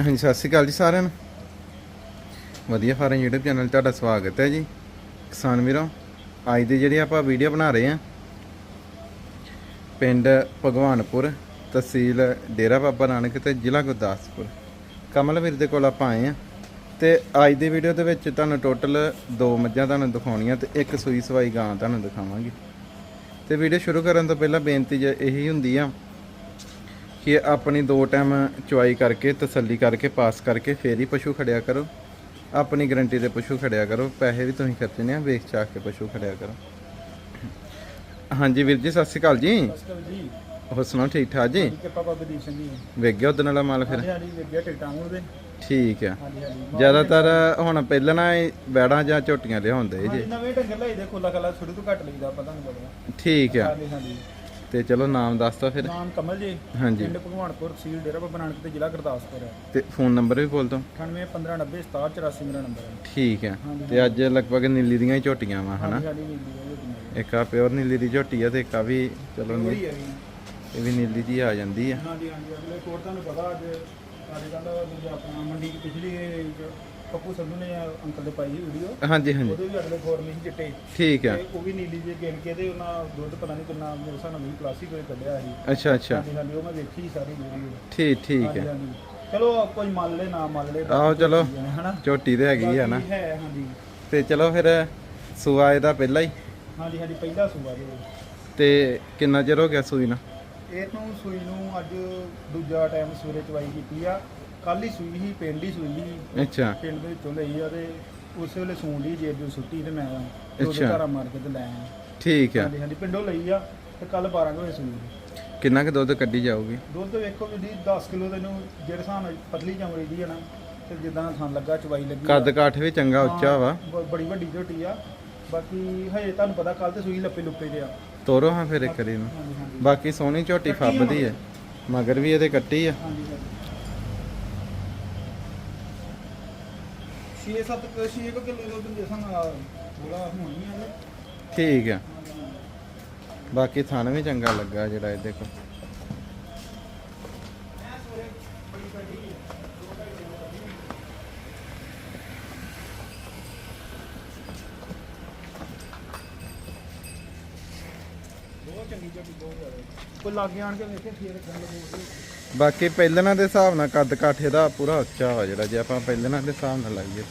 ਹਾਂਜੀ, ਸਤਿ ਸ਼੍ਰੀ ਅਕਾਲ ਜੀ ਸਾਰਿਆਂ ਨੂੰ। ਵਧੀਆ ਫਾਰਮ YouTube ਚੈਨਲ ਤੁਹਾਡਾ ਸਵਾਗਤ ਹੈ ਜੀ। ਕਿਸਾਨ ਵੀਰੋ, ਅੱਜ ਦੀ ਜਿਹੜੀ ਆਪਾਂ ਵੀਡੀਓ ਬਣਾ ਰਹੇ ਹਾਂ, ਪਿੰਡ ਭਗਵਾਨਪੁਰ ਤਹਿਸੀਲ ਡੇਰਾ ਬਾਬਾ ਨਾਨਕ ਤੇ ਜ਼ਿਲ੍ਹਾ ਗੁਰਦਾਸਪੁਰ। ਕਮਲ ਵੀਰ ਦੇ ਕੋਲ ਆਪਾਂ ਆਏ ਹਾਂ ਤੇ ਅੱਜ ਦੀ ਵੀਡੀਓ ਦੇ ਵਿੱਚ ਤੁਹਾਨੂੰ ਟੋਟਲ ਦੋ ਮੱਝਾਂ ਤੁਹਾਨੂੰ ਦਿਖਾਉਣੀਆਂ ਤੇ ਇੱਕ ਸੂਈ ਸਵਾਈ ਗਾਂ ਤੁਹਾਨੂੰ ਦਿਖਾਵਾਂਗੇ। ਤੇ ਵੀਡੀਓ ਸ਼ੁਰੂ ਕਰਨ ਤੋਂ ਪਹਿਲਾਂ ਬੇਨਤੀ ਜ- ਇਹੀ ਹੁੰਦੀ ਆ ਕਿ ਆਪਣੀ ਦੋ ਟਾਈਮ ਚੁਆਈ ਕਰਕੇ ਤਸੱਲੀ ਕਰਕੇ ਪਾਸ ਕਰਕੇ ਫੇਰ ਹੀ ਪਸ਼ੂ ਖੜਿਆ ਕਰੋ। ਆਪਣੀ ਗਰੰਟੀ ਦੇ ਪਸ਼ੂ ਖੜਿਆ ਕਰੋ। ਪੈਸੇ ਵੀ ਤੁਸੀਂ ਖਰਚਣੇ ਆ ਵੇਚ ਚਾਕ ਕੇ ਪਸ਼ੂ ਖੜਿਆ ਕਰੋ। ਹਾਂਜੀ ਵੀਰ ਜੀ ਸਤਿ ਸ਼੍ਰੀ ਅਕਾਲ ਜੀ। ਹੋਰ ਸੁਣਾਓ ਠੀਕ ਠਾਕ ਜੀ? ਵੇਖ ਗਿਆ ਉਦਣ ਵਾਲਾ ਮਾਲ ਫਿਰ? ਠੀਕ ਆ। ਜ਼ਿਆਦਾਤਰ ਹੁਣ ਪਹਿਲਾਂ ਨਾ ਬੈੜਾਂ ਜਾਂ ਝੋਟੀਆਂ ਲਿਆਉਂਦੇ ਜੀ। ਨਵੇਂ ਢੰਗਰ ਲਈ ਦੇ ਖੋਲਾ ਖਲਾ ਸ਼ੁਰੂ ਤੋਂ ਘੱਟ ਲਈਦਾ ਪਤਾ ਨਹੀਂ ਲੱਗਦਾ ਠੀਕ ਆ। ਤੇ ਚਲੋ ਨਾਮ ਦੱਸ ਦੋ ਫਿਰ। ਨਾਮ ਕਮਲ ਜੀ ਹਾਂਜੀ। ਪਿੰਡ ਭਗਵਾਨਪੁਰ ਤਹਿਸੀਲ ਡੇਰਾ ਬਾਬਾ ਨਾਨਕ ਤੇ ਜ਼ਿਲ੍ਹਾ ਗੁਰਦਾਸਪੁਰ ਹੈ। ਤੇ ਫੋਨ ਨੰਬਰ ਵੀ ਬੋਲ ਦੋ 9815906784 ਮੇਰਾ ਨੰਬਰ ਹੈ। ਠੀਕ ਆ। ਤੇ ਅੱਜ ਲਗਭਗ ਨੀਲੀ ਦੀਆਂ ਹੀ ਝੋਟੀਆਂ ਵਾ ਹਨਾ? ਹੈ ਜੀ ਇੱਕ ਆ ਪਿਓਰ ਨੀਲੀ ਦੀ ਝੋਟੀ ਆ ਤੇ ਇੱਕ ਆ ਵੀ ਚਲੋ ਨੀ- ਉਹੀ ਹੈ ਜੀ। ਇਹ ਵੀ ਨੀਲੀ ਜੀ ਆ ਜਾਂਦੀ ਆ। ਹਾਂਜੀ ਹਾਂਜੀ ਅਗਲੇ ਕੋਰ ਤੁਹਾਨੂੰ ਪਤਾ ਅੱਜ ਅੱਜ ਕੱਲ੍ਹ ਦੂਜਾ ਆਪਣਾ ਮੰਡੀ ਦੀ ਪਿਛਲੀ ਪੱਪੂ ਸੰਧੂ ਨੇ ਅੰਕਲ ਦੇ ਪਾਈ ਸੀ ਵੀਡੀਓ ਹਾਂਜੀ ਹਾਂਜੀ। ਉਹਦੇ ਵੀ ਅਗਲੇ ਖੋਰ ਨਹੀਂ ਚਿੱਟੇ। ਠੀਕ ਆ। ਤੇ ਉਹ ਵੀ ਨੀਲੀ ਜਿਹੀ ਗਿਣ ਕੇ ਤੇ ਉਹਨਾਂ ਦੁੱਧ ਪਤਾ ਨਹੀਂ ਕਿੰਨਾ ਮੇਰੇ ਹਿਸਾਬ ਨਾਲ ਵੀ ਪਲਾਸਟਿਕ ਕੋਈ ਕੱਢਿਆ ਸੀ। ਅੱਛਾ ਅੱਛਾ। ਹਾਂਜੀ ਹਾਂਜੀ ਉਹ ਮੈਂ ਵੇਖੀ ਸਾਰੀ ਵੀਡੀਓ ਠੀਕ ਠੀਕ ਹੈ ਚਲੋ ਕੋਈ ਮੰਨ ਲੈ ਨਾ ਮੰਨ ਲੈ ਆਹੋ ਚਲੋ। ਹਨਾ? ਝੋਟੀ ਤੇ ਹੈਗੀ ਆ ਨਾ। ਹੈ ਹਾਂਜੀ। ਤੇ ਚਲੋ ਫਿਰ ਸੂਆ ਇਹਦਾ ਪਹਿਲਾਂ ਹੀ। ਹਾਂਜੀ ਹਾਂਜੀ ਪਹਿਲਾ ਸੂਆ ਜੀ ਤੇ ਕਿੰਨਾ ਚਿਰ ਹੋ ਗਿਆ ਸੂਈ ਨਾ? ਇਹ ਨੂੰ ਸੂਈ ਨੂੰ ਅੱਜ ਦੂਜਾ ਟਾਈਮ ਸੂਰੇ ਚਵਾਈ ਕੀਤੀ ਆ। ਕੱਲ ਹੀ ਸੂਈ ਸੀ ਪਿੰਡ ਹੀ ਸੂਈ ਸੀ। ਅੱਛਾ। ਪਿੰਡ ਦੇ ਵਿੱਚੋਂ ਲਈ ਆ ਤੇ ਉਸੇ ਵੇਲੇ ਸੂਣ ਦੀ ਜੇਬ ਜੋ ਸੁੱਟੀ ਤੇ ਮੈਂ ਦੋ ਅੱਛਾ। ਘਰਾਂ ਮਾਰ ਕੇ ਤੇ ਲੈ ਆਇਆ। ਠੀਕ ਆ। ਹਾਂਜੀ ਹਾਂਜੀ ਪਿੰਡੋਂ ਲਈ ਆ ਤੇ ਕੱਲ 12 ਵਜੇ ਸੂਈ ਕਿੰਨਾ ਕੁ ਦੁੱਧ ਕੱਢੀ ਜਾਊਗੀ? ਦੁੱਧ ਵੇਖੋ ਵੀ ਦੀ 10 ਕਿਲੋ ਤੈਨੂੰ ਜਿਹੜੇ ਹਿਸਾਬ ਨਾਲ ਪਤਲੀ ਚਮੜੀ ਦੀ ਆ ਨਾ ਤੇ ਜਿੱਦਾਂ ਥਣ ਲੱਗਾ ਚਵਾਈ ਲੱਗੀ ਕੱਦ। ਕਾਠ ਵੀ ਚੰਗਾ ਉੱਚਾ ਹਾਂ, ਵਾ। ਬ- ਬੜੀ ਵੱਡੀ ਝੋਟੀ ਆ। ਬਾਕੀ ਹਜੇ ਤੁਹਾਨੂੰ ਪਤਾ ਕੱਲ ਤੇ ਸੂਈ ਲੱਪੇ ਲੁੱਪੇ ਤੇ ਆ। ਤੋਰੋ ਹਾਂ ਫਿਰ ਇੱਕ ਵਾਰੀ ਨੂੰ ਹਾਂਜੀ ਹਾਂਜੀ। ਬਾਕੀ ਸੋਹਣੀ ਝੋਟੀ ਫੱਬਦੀ ਹੈ ਮਗਰ ਵੀ ਇਹਦੇ ਕੱਟੀ ਆ। ਹਾਂਜੀ ਹਾਂਜੀ। 6-7 6 ਕਿਲੋ ਦੁੱਧ ਦੇ ਸਾਂ ਬੁਰਾ ਹੋਣੀ ਆ ਠੀਕ ਆ। ਬਾਕੀ ਥਣ ਵੀ ਚੰਗਾ ਲੱਗਾ ਜਿਹੜਾ ਬਹੁਤ ਜ਼ਿਆਦਾ। ਕੋਈ ਲਾਗੇ ਆਣ ਕੇ ਵੇਖੇ ਫੇਰ ਗੱਲ ਬੋਲਦੇ ਬਾਕੀ ਪਹਿਲਣਾ ਦੇ ਹਿਸਾਬ ਨਾਲ ਕੱਦ ਕਾਠੇ ਦਾ ਪੂਰਾ ਉੱਚਾ ਵਾ ਜਿਹੜਾ, ਜੇ ਆਪਾਂ ਪਹਿਲਣਾ ਦੇ ਹਿਸਾਬ ਨਾਲ ਲਾਈਏ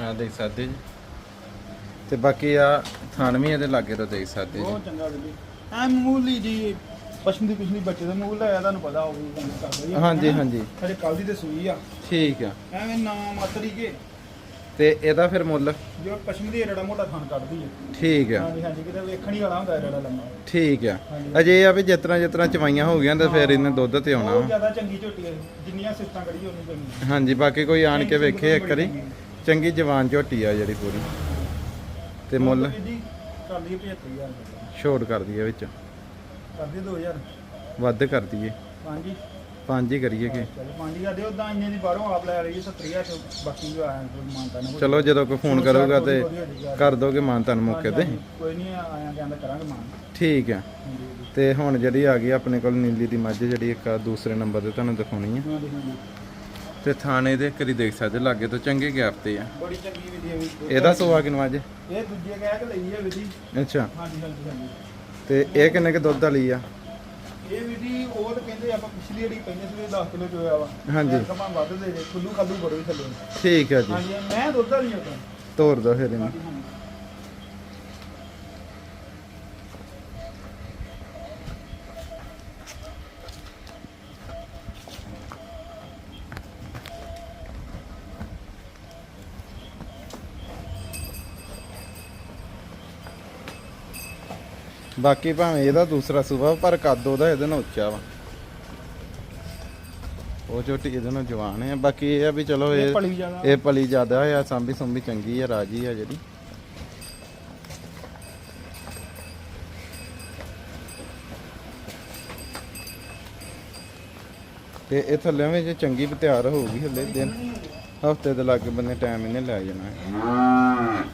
ਆ ਦੇਖ ਸਕਦੇ ਜੀ। ਤੇ ਬਾਕੀ ਆ ਥਣ ਵੀ ਇਹਦੇ ਲਾਗੇ ਤੋਂ ਦੇਖ ਸਕਦੇ ਜੀ। ਬਹੁਤ ਚੰਗਾ ਵੀਰ ਐ ਮੂਲੀ ਜੀ। ਪਸ਼ਮ ਦੀ ਪਿਛਲੀ ਬੱਚੇ ਦਾ ਮੂਲ ਹੈ ਤੁਹਾਨੂੰ ਪਤਾ ਹੋਊ ਤੁਹਾਨੂੰ ਕਰਦਾ ਹੀ ਆ। ਹਾਂਜੀ, ਹਾਂਜੀ। ਹਜੇ ਕੱਲ ਦੀ ਤੇ ਸੂਈ ਆ। ਠੀਕ ਆ। ਐਵੇਂ ਨਾ ਮਾਤਰੀ ਕੇ ਤੇ ਇਹਦਾ ਫਿਰ ਮੁੱਲ? ਜੋ ਪਸ਼ਮ ਦੀ ਰੜਾ ਮੋਟਾ ਥਣ ਕੱਢਦੀ ਹੈ ਠੀਕ ਆ। ਹਾਂਜੀ ਹਾਂਜੀ ਕਿਤੇ ਵੇਖਣੀ ਵਾਲਾ ਹੁੰਦਾ ਰੜਾ ਲੰਮਾ। ਠੀਕ ਆ। ਅਜੇ ਇਹ ਆ ਵੀ ਜਿਤਨਾ ਜਿਤਨਾ ਚਵਾਈਆਂ ਹੋ ਗਈਆਂ ਤਾਂ ਫਿਰ ਇਹਨੇ ਦੁੱਧ ਤੇ ਆਉਣਾ। ਬਹੁਤ। ਜ਼ਿਆਦਾ ਚੰਗੀ ਝੋਟੀ ਹੈ ਜਿੰਨੀਆਂ ਸਿਫਤਾਂ ਕਰੀ ਉਹਨੀ ਚੰਗੀ। ਹਾਂਜੀ ਬਾਕੀ ਕੋਈ ਆਣ ਕੇ ਵੇਖੇ ਇੱਕ ਵਾਰੀ। ਚੰਗੀ। ਜਵਾਨ ਝੋਟੀ ਆ ਜਿਹੜੀ ਪੂਰੀ। ਤੇ ਮੁੱਲ? ਕਰ ਲਈਏ 75000 ਰੁਪਏ। ਛੋਟ ਕਰ ਦਈਏ ਵਿੱਚ। ਕਰ ਦਈਏ 2000 ਵੱਧ ਕਰ ਦਈਏ। ਪੰਜ ਹੀ। ਕਰੀਏ ਕਿ? ਚਲੋ 5000 ਦਿਓ ਉਦਾਂ ਇੰਨੇ ਦੀ ਬਾਹਰੋਂ ਆਪ ਲੈ ਰਹੀ 70000 ਤੋਂ ਬਾਕੀ ਜੋ ਆਇਆ ਕੋਈ ਮਾਨਤਾ ਨਾ ਚਲੋ ਜਦੋਂ ਕੋਈ ਫੋਨ ਕਰੂਗਾ ਤੇ ਕਰ ਦੋਗੇ ਮਾਨ ਤੁਹਾਨੂੰ ਮੌਕੇ ਤੇ? ਕੋਈ ਨਹੀਂ ਆਇਆ ਜਾਂਦਾ ਕਰਾਂਗੇ ਮਾਨ। ਠੀਕ ਆ। ਤੇ ਹੁਣ ਜਿਹੜੀ ਆ ਗਈ ਆਪਣੇ ਕੋਲ ਨੀਲੀ ਦੀ ਮੱਝ ਜਿਹੜੀ ਇੱਕ ਆ ਦੂਸਰੇ ਨੰਬਰ ਤੇ ਤੁਹਾਨੂੰ ਦਿਖਾਉਣੀ ਆ। ਤੇ ਥਾਣੇ ਦੇ ਕਰੀ ਦੇਖ ਸਕਦੇ ਲਾਗੇ ਤੋਂ ਚੰਗੇ ਗੈਪ ਤੇ ਆ। ਬੜੀ ਚੰਗੀ ਵਿਧੀ ਹੈ ਇਹਦਾ ਸੋਆ ਕਿੰਨਾ ਅੱਜ? ਇਹ ਦੂਜੇ ਕਹਿ ਕੇ ਲਈ ਹੈ ਵਿਧੀ। ਅੱਛਾ। ਹਾਂਜੀ ਹਾਂਜੀ ਹਾਂਜੀ। ਤੇ ਇਹ ਕਿੰਨੇ ਕੁ ਦੁੱਧ ਵਾਲੀ ਆ? ਇਹ ਵਿਧੀ ਉਹ ਤਾਂ ਕਹਿੰਦੇ ਆਪਾਂ ਪਿਛਲੀ ਜਿਹੜੀ ਪਹਿਲੇ ਸਵੇਰੇ 10 ਕਿਲੋ ਚੋਇਆ ਵਾ। ਹਾਂਜੀ। ਕਮਾਂ ਵੱਧ ਦੇ ਦੇ ਖੁੱਲੂ ਖਾਲੂ ਬੜੋ ਥੱਲੇ ਠੀਕ ਆ ਜੀ। ਹਾਂਜੀ ਮੈਂ ਦੁੱਧ ਵਾਲੀ ਤਾਂ ਤੋਰ ਦੋ ਫਿਰ ਇਹਨੂੰ। ਹਾਂਜੀ ਹਾਂਜੀ ਬਾਕੀ ਭਾਵੇਂ ਇਹਦਾ ਦੂਸਰਾ ਸੂਬਾ ਪਰ ਕੱਦ ਉਹਦਾ ਇਹਦੇ ਨਾਲ ਉੱਚਾ ਵਾ। ਉਹ ਝੋਟੀ ਇਹਦੇ ਨਾਲ ਜਵਾਨ ਹੈ ਬਾਕੀ ਇਹ ਆ ਵੀ ਚਲੋ ਇਹ ਇਹ ਪਲੀ ਜ਼ਿਆਦਾ। ਇਹ ਪਲੀ ਜ਼ਿਆਦਾ ਆ ਸਾਂਭੀ ਸੁੰਭੀ ਚੰਗੀ ਆ ਰਾਜੀ ਆ ਜਿਹੜੀ। ਤੇ ਇਹ ਥੱਲੇ ਵਿੱਚ ਚੰਗੀ ਤਿਆਰ ਹੋਊਗੀ ਹੱਲੇ ਦਿਨ। ਹਫ਼ਤੇ ਦੇ ਲਾਗੇ ਬੰਨੇ ਟਾਈਮ ਇਹਨੇ ਲੈ ਜਾਣਾ। ਹੈ।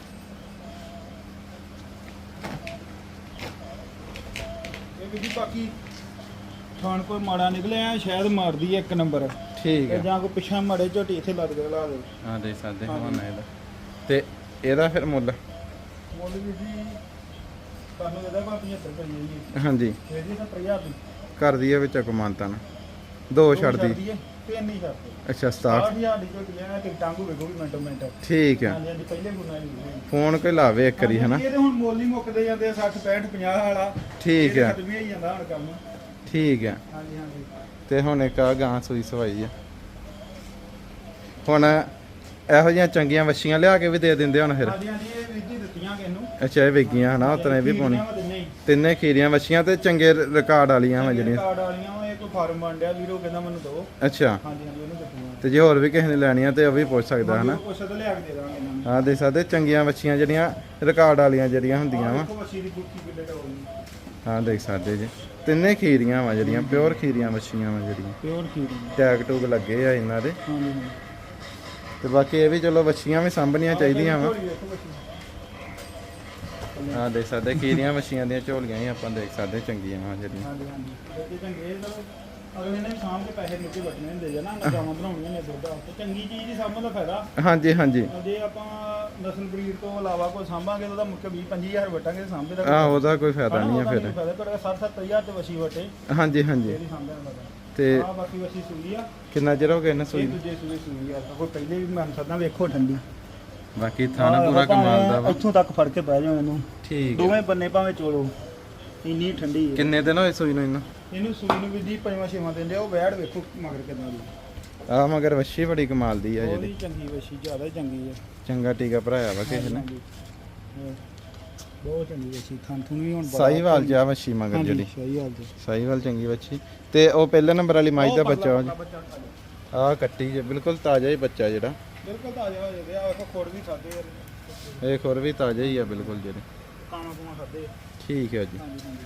ਵੀ ਜੀ ਬਾਕੀ ਥਾਣ ਕੋਈ ਮਾੜਾ ਨਿਕਲਿਆ ਸ਼ਾਇਦ ਮਾਰਦੀ ਹੈ ਇੱਕ ਨੰਬਰ। ਠੀਕ ਤੇ ਹੈ ਜਾਂ ਕੋਈ ਪਿੱਛਾ ਮਾੜੇ ਝੋਟੀ ਇੱਥੇ ਲੱਗ ਗਿਆ ਲਾ ਦੇ। ਹਾਂ ਦੇ ਸਕਦੇ ਹਾਂਜੀ। ਹਵਾਨਾ ਇਹਦਾ। ਤੇ ਇਹਦਾ ਫਿਰ ਮੁੱਲ? ਮੁੱਲ ਵੀ ਜੀ ਤੁਹਾਨੂੰ ਇਹਦਾ ਭਾਵੇਂ 75 ਰੁਪਏ ਜੀ। ਹਾਂਜੀ। ਇਹਦੀ ਤਾਂ 50 ਦੀ ਘਰ ਦੀ ਇਹ ਵਿੱਚ ਕਮਾਨਤਾ ਨਾ ਦੋ ਛੱਡਦੀ ਹੈ। ਤੇ ਇੰਨੀ ਛੱਡਦੀ ਅੱਛਾ 67 6000 ਦੀ ਹੈ ਟਿਕਟਾਂ ਕੋ ਵੇਖੋ ਵੀ ਮਿੰਟੋ ਮਿੰਟ। ਠੀਕ ਹੈ ਹਾਂਜੀ ਹਾਂਜੀ ਪਹਿਲੇ ਗੁਣਾ ਹੀ ਫੋਨ ਕੋਈ ਲਾਵੇ ਇੱਕ ਵਾਰੀ ਹਨਾ? ਇਹ ਤੇ ਹੁਣ ਮੁੱਲ ਹੀ ਮੁੱਕਦੇ ਜਾਂਦੇ ਆ 60 65 50 ਵਾਲਾ। ਠੀਕ ਹੈ ਖਤਮ ਹੀ ਹੋਈ ਜਾਂਦਾ ਹੁਣ ਕੰਮ। ਠੀਕ ਹੈ ਹਾਂਜੀ ਹਾਂਜੀ। ਤੇ ਹੁਣ ਇੱਕ ਆ ਗਾਂ ਸੂਈ ਸਵਾਈ ਆ। ਹੁਣ ਇਹੋ ਜਿਹੀਆਂ ਚੰਗੀਆਂ ਵੱਛੀਆਂ ਲਿਆ ਕੇ ਵੀ ਦੇ ਦਿੰਦੇ ਹੁਣ ਫਿਰ। ਹਾਂਜੀ ਹਾਂਜੀ ਇਹ ਵੀਜੀ ਦਿੱਤੀਆਂ ਕਿਸ ਨੂੰ ਅੱਛਾ ਇਹ ਵੇਗੀਆਂ ਹਨਾ ਉਤਨੇ ਵੀ ਪਾਉਣੀ। ਹੀ। ਤਿੰਨੇ ਖੀਰੀਆਂ ਵੱਛੀਆਂ ਤੇ ਚੰਗੇ ਰਿਕਾਰਡ ਵਾਲੀਆਂ ਵਾ ਜਿਹੜੀਆਂ। ਕਾਰਡ ਵਾਲੀਆਂ ਵਾ, ਕੋਈ ਫਾਰਮ ਮੰਡਿਆ ਵੀਰੋ ਕਹਿੰਦਾ ਮੈਨੂੰ ਦਿਓ। ਅੱਛਾ। ਹਾਂਜੀ ਹਾਂਜੀ ਉਹਨੂੰ ਦਿੱਤੀਆਂ ਤੇ ਜੇ ਹੋਰ ਵੀ ਕਿਸੇ ਨੇ ਲੈਣੀਆਂ ਤੇ ਉਹ ਵੀ ਪੁੱਛ ਸਕਦਾ ਹਨਾ? ਕੁਛ ਤਾਂ ਲਿਆ ਕੇ ਦੇ ਦਾਂਗੇ ਇਹਨਾਂ ਨੂੰ। ਆ ਦੇ ਸਕਦੇ ਚੰਗੀਆਂ ਵੱਛੀਆਂ ਜਿਹੜੀਆਂ ਰਿਕਾਰਡ ਵਾਲੀਆਂ ਜਿਹੜੀਆਂ ਹੁੰਦੀਆਂ ਵਾ। ਦੇਖੋ ਮੱਛੀ ਦੀ ਗੁੱਠੀ ਕਿੱਡੇ ਟੋਲਨੀ ਹਾਂ ਦੇਖ ਸਕਦੇ ਜੀ। ਤਿੰਨੇ ਖੀਰੀਆਂ ਵਾ ਜਿਹੜੀਆਂ ਪਿਓਰ ਖੀਰੀਆਂ ਵੱਛੀਆਂ ਵਾ ਜਿਹੜੀਆਂ। ਪਿਓਰ ਖੀਰੀ। ਟੈਗ ਟੂਗ ਲੱਗੇ ਆ ਇਹਨਾਂ ਦੇ। ਹਾਂਜੀ ਹਾਂਜੀ। ਤੇ ਬਾਕੀ ਇਹ ਵੀ ਚਲੋ ਵੱਛੀਆਂ ਵੀ ਸਾਂਭਣੀਆਂ ਚਾਹੀਦੀਆਂ ਵਾ। ਮੱਛੀ। ਆ ਦੇਖ ਸਕਦੇ ਖੀਰੀਆਂ ਵੱਛੀਆਂ ਦੀਆਂ ਝੋਲੀਆਂ ਹੀ ਆਪਾਂ ਦੇਖ ਸਕਦੇ ਚੰਗੀਆਂ ਵਾ ਜਿਹੜੀਆਂ। ਹਾਂਜੀ ਹਾਂਜੀ। ਬੱਚੇ ਚੰਗੇ ਇਹ ਤਾਂ ਅਗਲੇ ਨੇ ਸ਼ਾਮ ਦੇ ਪੈਸੇ ਨੀਚੇ ਵੱਟਣੇ ਹੁੰਦੇ ਆ ਨਾ ਨਾ ਗਾਵਾਂ ਬਣਾਉਣੀਆਂ ਨੇ ਦੁੱਧ ਆ ਤੇ ਚੰਗੀ ਚੀਜ਼ ਦੀ ਸਾਂਭਣ ਦਾ ਫਾਇਦਾ। ਹਾਂਜੀ ਹਾਂਜੀ। ਜੇ ਆਪਾਂ ਨਸਲ ਬਰੀਡ ਤੋਂ ਇਲਾਵਾ ਕੋਈ ਸਾਂਭਾਂਗੇ ਤਾਂ ਉਹਦਾ ਮੁੱਕ 20 25000 ਵਟਾਂਗੇ ਸਾਂਭੇ ਦਾ ਆ ਉਹਦਾ ਕੋਈ ਫਾਇਦਾ ਨਹੀਂ ਆ ਫਿਰ। ਫਾਇਦਾ ਤੁਹਾਡਾ 60 70000 ਤੇ ਵਸੀ ਵਟੇ। ਹਾਂਜੀ ਹਾਂਜੀ। ਤੇ ਆ ਬਾਕੀ ਵਸੀ ਸੂਈ ਆ। ਕਿੰਨਾ ਚਿਰ ਹੋ ਗਿਆ ਇਹਨਾਂ ਸੂਈ ਦੂਜੇ ਸੂਏ ਸੂਈ ਆ ਕੋਈ ਪਹਿਲੇ ਵੀ ਮੈਂ ਸਦਾ ਵੇਖੋ ਠੰਡੀ। ਬਾਕੀ ਥਾਣਾ ਪੂਰਾ ਕਮਾਲ ਦਾ ਵਾ। ਇੱਥੋਂ ਤੱਕ ਫੜ ਕੇ ਬਹਿ ਜਾਓ ਇਹਨੂੰ। ਠੀਕ ਹੈ। ਦੋਵੇਂ ਬੰਨੇ ਭਾਵੇਂ ਚੋਲੋ। ਇੰਨੀ ਠੰਡੀ ਹੈ। ਕਿੰਨੇ ਦਿਨ ਹੋਏ ਸੂਈ ਨੂੰ ਇਹਨਾਂ? ਇਹਨੂੰ ਸੂਈ ਨੂੰ ਵੀ ਦੀ ਪੰਜਵਾਂ ਛੇਵਾਂ ਦਿਨ ਲਿਆ ਉਹ ਵੈੜ ਵੇਖੋ ਮਗਰ ਕਿਦਾਂ ਦੀ ਆ ਮਗਰ ਵੱਛੀ ਬੜੀ ਕਮਾਲ ਦੀ ਆ ਜਿਹੜੀ। ਉਹਦੀ ਚੰਗੀ ਵਸ਼ੀ ਜ਼ਿਆਦਾ ਹੀ ਚੰਗੀ ਹੈ। ਚੰਗਾ ਟੀਕਾ ਭਰਾਇਆ ਵਾ ਕਿਸੇ ਨੇ। ਹਾਂਜੀ। ਹਾਂ। ਬਹੁਤ ਚੰਗੀ ਵਸ਼ੀ ਥਾਂ ਥੁਣ ਵੀ ਹੁਣ ਸਾਈਵਾਲ ਜਾ ਵੱਛੀ ਮਗਰ ਜਿਹੜੀ। ਸਾਹੀਵਾਲ ਜੀ। ਸਾਈਵਾਲ ਚੰਗੀ ਵੱਛੀ। ਤੇ ਉਹ ਪਹਿਲੇ ਨੰਬਰ ਵਾਲੀ ਮਾਈ ਦਾ ਬੱਚਾ। ਆ ਕੱਟੀ ਜੇ ਬਿਲਕੁਲ ਤਾਜ਼ਾ ਹੀ ਬੱਚਾ ਜਿਹੜਾ। ਬਿਲਕੁਲ ਤਾਜ਼ਾ ਹੋ ਜਾਂਦੇ ਆ ਵੇਖੋ ਖੋੜ ਵੀ ਖਾਦੇ ਆ ਇਹ ਖੁਰ ਵੀ ਤਾਜ਼ਾ ਹੀ ਆ ਬਿਲਕੁਲ ਜਿਹੜੇ ਕਾਣਾ ਕੁਣਾ ਖਾਦੇ ਠੀਕ ਹੈ ਜੀ। ਹਾਂਜੀ ਹਾਂਜੀ।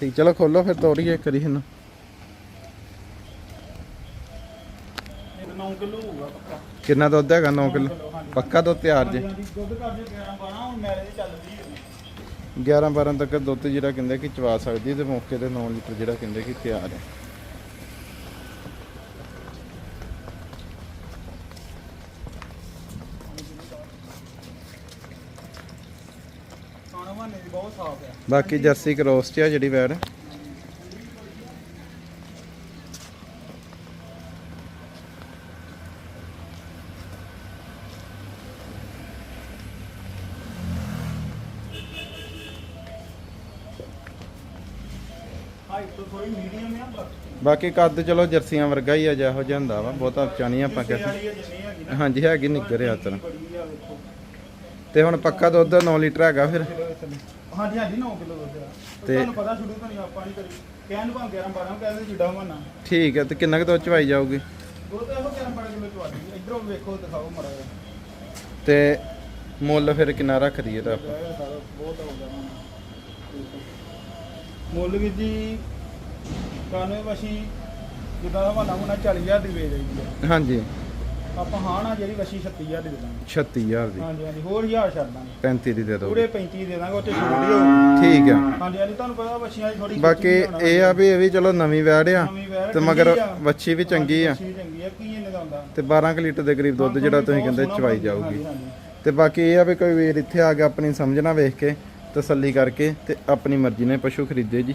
ਠੀਕ ਚਲੋ ਖੋਲੋ ਫਿਰ ਤੋੜੀਏ ਕਰੀ ਇਹਨੂੰ। ਇਹ 9 ਕਿਲੋ ਹੋਊਗਾ ਪੱਕਾ। ਕਿੰਨਾ ਦੁੱਧ ਹੈਗਾ 9 ਕਿਲੋ। ਪੱਕਾ ਦੁੱਧ ਤਿਆਰ ਜੇ। ਹਾਂਜੀ, ਦੁੱਧ ਕਰ ਜੇ 11 12 ਹੁਣ ਮੈਲੇ ਦੀ ਚੱਲਦੀ ਹੈ। 11 12 ਤੱਕ ਦੁੱਧ ਜਿਹੜਾ ਕਹਿੰਦੇ ਕਿ ਚਵਾ ਸਕਦੀ ਤੇ ਮੌਕੇ ਤੇ 9 ਲੀਟਰ ਜਿਹੜਾ ਕਹਿੰਦੇ ਕਿ ਤਿਆਰ ਹੈ। ਦੀ ਬਹੁਤ ਸਾਫ਼ ਬਾਕੀ ਜਰਸੀ ਕ੍ਰੋਸ ਚ ਆ ਜਿਹੜੀ ਵੈੜ ਬਾਕੀ ਕੱਦ ਚਲੋ ਜਰਸੀਆਂ ਵਰਗਾ ਹੀ ਆ ਜਿਹੋ ਜਿਹਾ ਹੁੰਦਾ ਵਾ ਬਹੁਤਾ ਨਹੀਂ ਆਪਾਂ ਕਹਿੰਦੇ ਹਾਂਜੀ ਹੈਗੀ ਨਿੱਗਰ ਆ ਤਰ ਤੇ ਹੁਣ ਪੱਕਾ ਦੁੱਧ 9 ਲੀਟਰ ਹੈਗਾ ਫਿਰ। ਹਾਂਜੀ ਹਾਂਜੀ 9 ਕਿਲੋ ਦੁੱਧ ਆ। ਤੇ- ਤੁਹਾਨੂੰ ਪਤਾ ਸ਼ੁਰੂ ਤੋਂ ਨਹੀਂ ਆਪਾਂ ਨਹੀਂ ਕਰੀ। ਕਹਿਣ ਨੂੰ ਭਾਵੇਂ 11 12 ਕਹਿੰਦੇ ਜਿੱਡਾ ਹੋਣਾ ਠੀਕ ਹੈ ਤੇ ਕਿੰਨਾ ਕੁ ਦੁੱਧ ਚਵਾਈ ਜਾਊਗੀ? ਦੁੱਧ ਇਹੋ 11 12 ਕਿਲੋ ਚਵਾ ਦੀ ਇਧਰੋਂ ਵੇਖੋ ਦਿਖਾਓ ਮੜਾ ਤੇ ਮੁੱਲ ਫਿਰ ਕਿੰਨਾ ਰੱਖ ਦਈਏ ਤਾਂ ਆਪਾਂ? ਬਹੁਤ ਹੋ ਗਿਆ ਮੁੱਲ ਵੀ ਜੀ ਕਾਨੇ ਵਸ਼ੀ ਜਿੱਦਾਂ ਦਾ ਵਾਲਾ ਮੁੰਨਾ 40000 ਦੀ ਵੇਚ ਰਹੀ ਹੈ ਹਾਂਜੀ। ਆਪਾਂ ਹਾਂ ਨਾ ਜਿਹੜੀ ਵਸ਼ੀ 36000 ਦੀ ਦੇ ਦਾਂਗੇ। 36000 ਦੀ। ਹਾਂਜੀ ਹਾਂਜੀ ਹੋਰ 1000 ਛੱਡ ਦਾਂਗੇ। 35 ਦੀ ਦੇ ਦਿਓ। ਪੂਰੇ 35 ਦੇ ਦਾਂਗੇ ਉੱਥੇ ਛੋੜ ਹੋਊਗੀ ਠੀਕ ਆ। ਹਾਂਜੀ ਹਾਂਜੀ ਤੁਹਾਨੂੰ ਪਤਾ ਵਸ਼ੀਆਂ ਦੀ ਥੋੜੀ ਬਾਕੀ ਇਹ ਆ ਵੀ ਇਹ ਵੀ ਚਲੋ ਨਵੀਂ ਵੈੜ ਆ ਤੇ ਮਗਰ। ਵੱਛੀ ਵੀ ਚੰਗੀ ਆ। ਵੱਛੀ ਚੰਗੀ ਆ ਕੀ ਇਹਨੇ ਦਾ ਹੁੰਦਾ? ਤੇ 12 ਕੁ ਲੀਟਰ ਦੇ ਕਰੀਬ ਦੁੱਧ ਜਿਹੜਾ ਤੁਸੀਂ ਕਹਿੰਦੇ ਚਵਾਈ ਜਾਊਗੀ। ਤੇ ਬਾਕੀ ਇਹ ਆ ਵੀ ਕੋਈ ਵੀਰ ਇੱਥੇ ਆ ਕੇ ਆਪਣੀ ਸਮਝਣਾ ਵੇਖ ਕੇ ਤਸੱਲੀ ਕਰਕੇ ਤੇ ਆਪਣੀ ਮਰਜ਼ੀ ਨਾਲ ਪਸ਼ੂ ਖਰੀਦੇ ਜੀ।